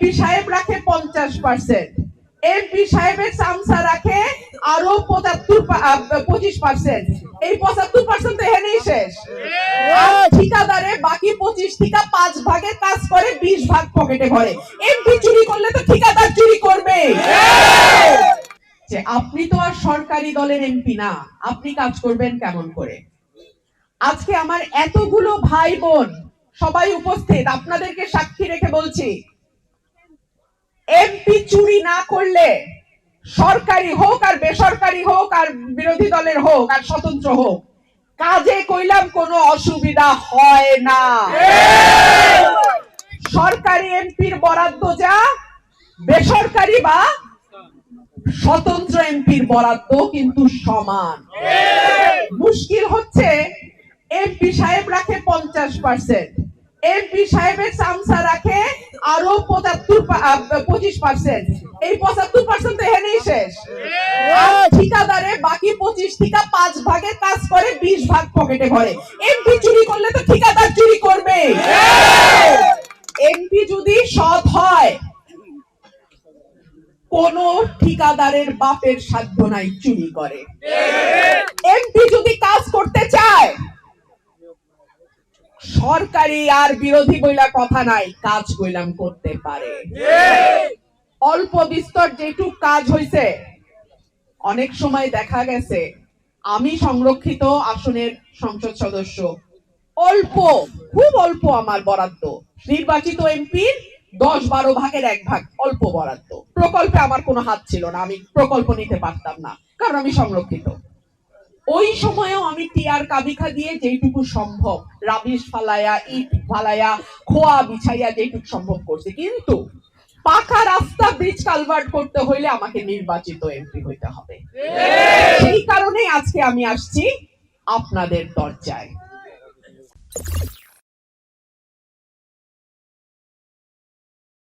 MP সাহেব রাখে পঞ্চাশ পার্সেন্ট এমপি সাহেবের সামসা রাখে আরও পঁচাত্তর পঁচিশ পার্সেন্ট এই পঁচাত্তর পার্সেন্ট এখানেই শেষ। ঠিকাদারে বাকি পঁচিশ থেকে পাঁচ ভাগে কাজ করে বিশ ভাগ পকেটে ভরে। এমপি চুরি করলে তো ঠিকাদার চুরি করবে। আপনি তো আর সরকারি দলের এমপি না, আপনি কাজ করবেন কেমন করে? আজকে আমার এতগুলো ভাই বোন সবাই উপস্থিত, আপনাদেরকে সাক্ষী রেখে বলছি এমপি চুরি না করলে সরকারি হোক আর বেসরকারি হোক আর বিরোধী দলের হোক আর স্বতন্ত্র হোক, কাজে কইলাম কোনো অসুবিধা হয় না। সরকারি এমপির বরাদ্দ যা, বেসরকারি বা স্বতন্ত্র এমপির বরাদ্দ কিন্তু সমান। মুশকিল হচ্ছে এমপি সাহেব রাখে পঞ্চাশ পার্সেন্ট এমপি সাহেবের সামসা রাখে আরও পঁচাত্তর পঁচিশ পার্সেন্ট এই পঁচাত্তর পার্সেন্ট তো এখানেই শেষ। ঠিকাদারে বাকি পঁচিশ থেকে পাঁচ ভাগে কাজ করে বিশ ভাগ পকেটে ভরে। এমপি চুরি করলে তো ঠিকাদার চুরি করবে। এমপি যদি সৎ হয় কোন ঠিকাদারের বাপের সাধ্য নাই চুরি করে। এমপি যদি কাজ করতে চায় সরকারি আর বিরোধী বইলা কথা নাই, কাজ কইলাম করতে পারে। অল্প বিস্তর যেটুক কাজ হইছে, অনেক সময় দেখা গেছে, আমি সংরক্ষিত আসনের সংসদ সদস্য, অল্প, খুব অল্প আমার বরাদ্দ। নির্বাচিত এমপির দশ বারো ভাগের এক ভাগ অল্প বরাদ্দ। প্রকল্পে আমার কোনো হাত ছিল না, আমি প্রকল্প নিতে পারতাম না, কারণ আমি সংরক্ষিত। ওই সময়েও আমি টিয়ার কাবিখা দিয়ে যেইটুকু সম্ভব রাবিশ ফালায়া ইট ফালায়া খোয়া বিছাইয়া যেইটুকু সম্ভব করছে। কিন্তু পাকা রাস্তা ব্রিজ কালভার্ট করতে হইলে আমাকে নির্বাচিত এমপি হইতে হবে। সেই কারণে আজকে আমি আসছি আপনাদের দরজায়।